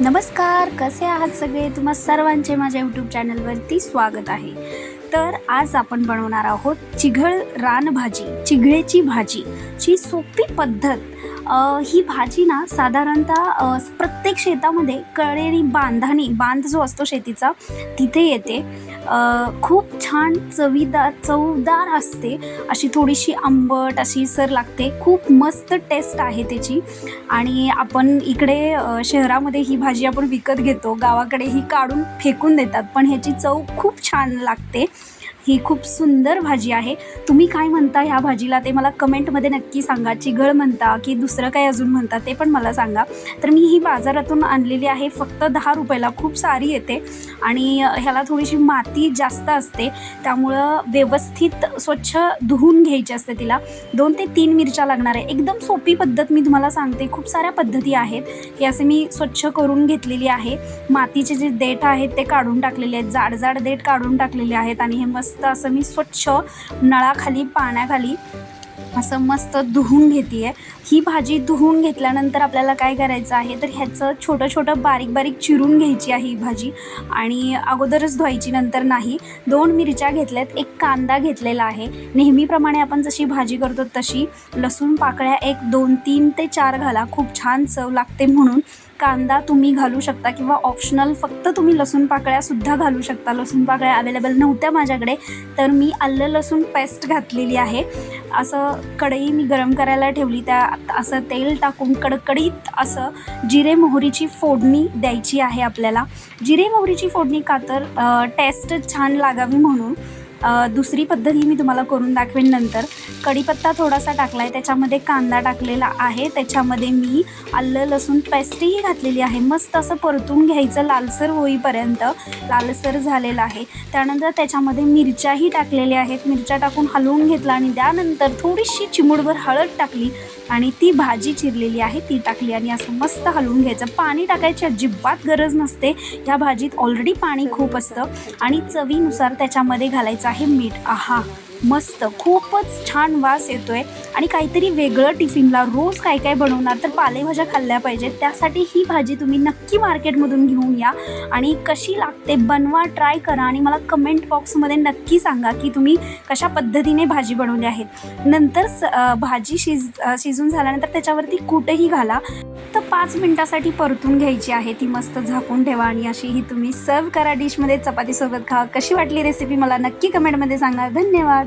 नमस्कार कसे आहात सगळे? तुम्हा सर्वांचे माझ्या यूट्यूब चॅनलवरती स्वागत आहे. तर आज आपण बनवणार आहोत चिघळ रानभाजी चिघळेची भाजी ची सोपी पद्धत ही भाजी ना साधारणतः प्रत्येक शेतामध्ये कळेरी बांधानी बांध जो असतो शेतीचा तिथे येते. खूप छान चवीदार चवदार असते. अशी थोडीशी आंबट अशी सर लागते. खूप मस्त टेस्ट आहे त्याची. आणि आपण इकडे शहरामध्ये ही भाजी आपण विकत घेतो. गावाकडे ही काढून फेकून देतात. पण ह्याची चव खूप छान लागते. ही खूप सुंदर भाजी आहे. तुम्ही काय म्हणता ह्या भाजीला? ते मला कमेंटमध्ये नक्की सांगा. चिघळ म्हणता की दुसरं काय अजून म्हणता ते पण मला सांगा. तर मी ही बाजारातून आणलेली आहे. फक्त दहा रुपयाला खूप सारी येते. आणि ह्याला थोडीशी माती जास्त असते. त्यामुळं व्यवस्थित स्वच्छ धुवून घ्यायची असते तिला. दोन ते तीन मिरच्या लागणार आहे. एकदम सोपी पद्धत मी तुम्हाला सांगते. खूप साऱ्या पद्धती आहेत. हे असे मी स्वच्छ करून घेतलेली आहे. मातीचे जे देठ आहेत ते काढून टाकलेले आहेत. जाड जाड देठ काढून टाकलेले आहेत. आणि हे मस्त असं मी स्वच्छ नळाखाली पाण्याखाली असं मस्त धुवून घेते आहे ही भाजी धुवून घेतल्यानंतर आपल्याला काय करायचं आहे? तर ह्याचं छोटं छोटं बारीक बारीक चिरून घ्यायची आहे ही भाजी. आणि अगोदरच धुवायची नंतर नाही. दोन मिरच्या घेतल्यात एक कांदा घेतलेला आहे. नेहमीप्रमाणे आपण जशी भाजी करतो तशी लसूण पाकळ्या एक दोन तीन ते चार घाला. खूप छान चव लागते म्हणून. कांदा तुम्ही घालू शकता किंवा ऑप्शनल फक्त तुम्ही लसूण पाकळ्यासुद्धा घालू शकता. लसूण पाकळ्या अवेलेबल नव्हत्या माझ्याकडे तर मी आलं लसूण पेस्ट घातलेली आहे. असं कढई मी गरम करायला ठेवली त्या असं तेल टाकून कडकडीत असं जिरे मोहरीची फोडणी द्यायची आहे आपल्याला. जिरे मोहरीची फोडणी का तर टेस्ट छान लागावी म्हणून. दुसरी पद्धत ही मी तुम्हाला करून दाखवेन नंतर. कढीपत्ता थोडासा टाकला आहे त्याच्यामध्ये कांदा टाकलेला आहे. त्याच्यामध्ये मी आलं लसूण पेस्टही घातलेली आहे. मस्त असं परतून घ्यायचं लालसर होईपर्यंत. लालसर झालेला आहे. त्यानंतर त्याच्यामध्ये मिरच्याही टाकलेल्या आहेत. मिरच्या टाकून हलवून घेतला आणि त्यानंतर थोडीशी चिमूडभर हळद टाकली आणि ती भाजी चिरलेली आहे. ती टाकली आणि असं मस्त हलवून घ्यायचं. पाणी टाकायची अजिबात गरज नसते. ह्या भाजीत ऑलरेडी पाणी खूप असतं. आणि चवीनुसार त्याच्यामध्ये घालायचं आहे मीठ. आहा मस्त. खूपच छान वास येतोय. आणि काहीतरी वेगळं टिफिनला रोज काय काय बनवणार तर पालेभाज्या खाल्ल्या पाहिजेत. त्यासाठी ही भाजी तुम्ही नक्की मार्केटमधून घेऊन या. आणि कशी लागते बनवा ट्राय करा. आणि मला कमेंट बॉक्समध्ये नक्की सांगा की तुम्ही कशा पद्धतीने भाजी बनवली आहे. नंतर स भाजी शिज शिजून झाल्यानंतर त्याच्यावरती कुठेही घाला. तर पाच मिनटासाठी परतून घ्यायची आहे. ती मस्त झाकून ठेवा आणि अशी ही तुम्ही सर्व करा डिशमध्ये. चपातीसोबत खा. कशी वाटली रेसिपी मला नक्की कमेंटमध्ये सांगा. धन्यवाद.